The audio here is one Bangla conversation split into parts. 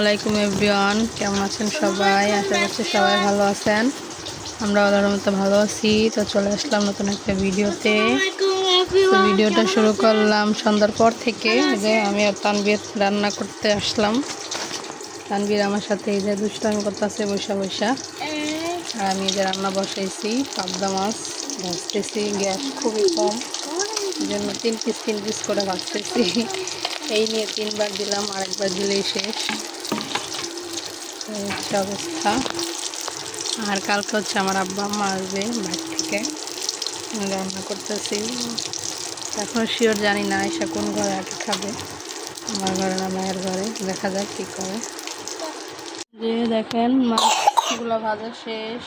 আলাইকুম এভরিওয়ান। কেমন আছেন সবাই? আশা করছি সবাই ভালো আছেন। আমরা মতো ভালো আছি। তো চলে আসলাম নতুন একটা ভিডিওতে। তো ভিডিওটা শুরু করলাম সন্ধ্যার পর থেকে। যে আমি আর তানবীর রান্না করতে আসলাম। তানবীর আমার সাথে এই যে দুষ্টামি করতেছে বৈশা বৈশা আর আমি যে রান্না বসাইছি, পাবদা মাছ ভাজতেছি, গ্যাস খুবই কম। জন্য তিন পিস তিন পিস করে ভাজতেছি। এই নিয়ে তিনবার দিলাম, আরেকবার দিলেই শেষ। হচ্ছে অবস্থা। আর কালকে হচ্ছে আমার আব্বা, আম্মা আসবে বাইর থেকে। রান্না করতেছি। এখন শিওর জানি না এসে কোন ঘরে আগে খাবে। আমার ঘরে না, মায়ের ঘরে। দেখা যাক কী করে। যে দেখেন, মাছগুলো ভাজা শেষ।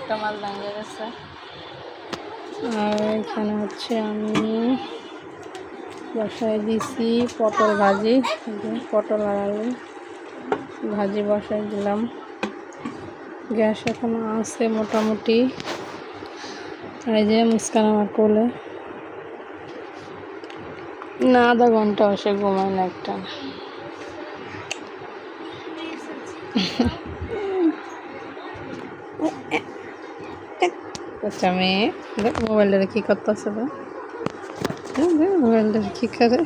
একটা মাছ ভেঙে গেছে। আর এখানে হচ্ছে আমি বসায় দিছি পটল ভাজি। পটল আর আলু। ভাজি বসাই দিলাম। গ্যাস এখনও আছে মোটামুটি। এই যে মুস্কান আমার কোলে। না, আধা ঘণ্টা আসে ঘুমায় না একটা। আচ্ছা মেয়ে, দেখ মোবাইলটা কি করতেছে তো মোবাইলটা কি করে।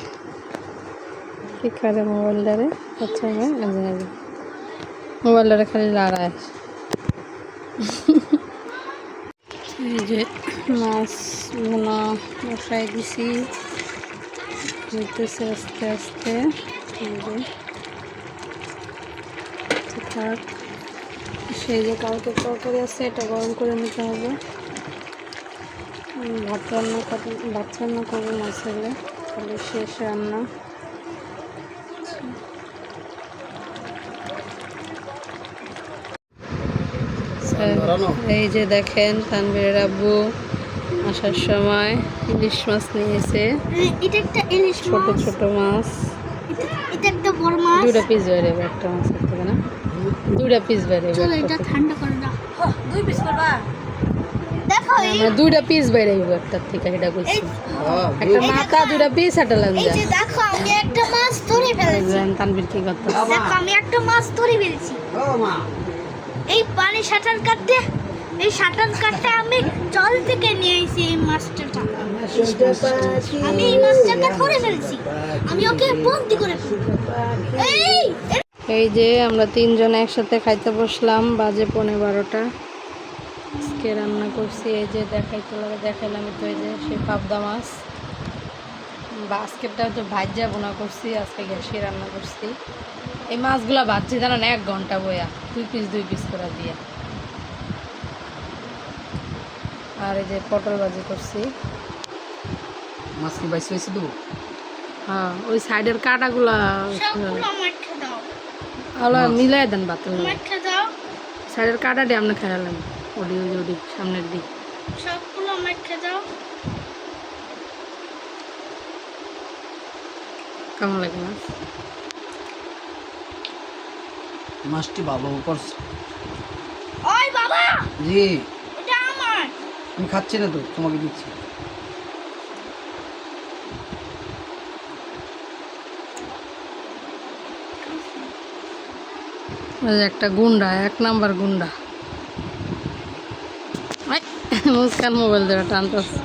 কি করে মোবাইলটারে আচ্ছা মেয়ে মোবাইলটারে খালি লড়ায় এই যে মাছ বোনা বসাই দিছি। হইতেছে আস্তে আস্তে। আচ্ছা, থাক। সেই যে কালকে তরকারি আছে এটা গরম করে নিতে হবে। ভাত রান্না ভাত রান্না করব মাছ হলে তাহলে শেষ রান্না। এই যে দেখেন তানবীরের আব্বু আসার সময় ইলিশ মাছ নিয়েছে। এটা একটা ইলিশ ছোট ছোট মাছ। এটা- এটা একটা বড় মাছ। দুটা পিস বেরোবে একটা মাছের থেকে না। দুটা পিস বেরোবে চলো এটা ঠান্ডা করে দাও। দুই পিস করবা? দেখো এই দুইটা পিস বেরোবে একটার থেকে এটা বলছি। একটা মাথা দুটা পিস একটা এই যে দেখো আমি একটা মাছ ধরে ফেলেছি। তানবীর কি করতে দেখো আমি একটা মাছ ধরে ফেলেছি। এই পানি সাঁতার কাটতে, এই সাঁতার কাটতে আমি জল থেকে নিয়ে এসেছি এই মাছটা আমি এই মাছটাকে ধরে ফেলছি। আমি ওকে বন্দি করে। এই এই যে আমরা তিনজন একসাথে খাইতে বসলাম, বাজে পনেরো বারোটা। আজকে রান্না করছি, এই যে দেখাইতে লাগে দেখাইলাম তো এই যে সেই পাবদা মাছ। বা আজকেরটা হচ্ছে ভাজ্যা বোনা করছি আজকে গ্যাসে রান্না করছি। এই মাছগুলো ভাজছি জানেন এক ঘণ্টা বয়া দুই পিস দুই পিস করে দিয়ে। আর এই যে পটল ভাজি করছি। মাছ কি বাইশ হয়েছে দেবো হ্যাঁ ওই সাইডের কাটাগুলা ওগুলো মিলাই দেন বাতিল সাইডের কাটাটি আপনি খেয়ালেন ওডি ওই ওডি সামনের দিক। সবগুলো আমার খেয়ে দাও। কেমন লাগে মাছ? মাছটি ভালো করছে ওই বাবা! জি। এটা আমার। আমি খাচ্ছি না তো তোমাকে দিচ্ছি। একটা গুন্ডা এক নাম্বার গুন্ডা। মুস্কান মোবাইল ধরে টানতেছে।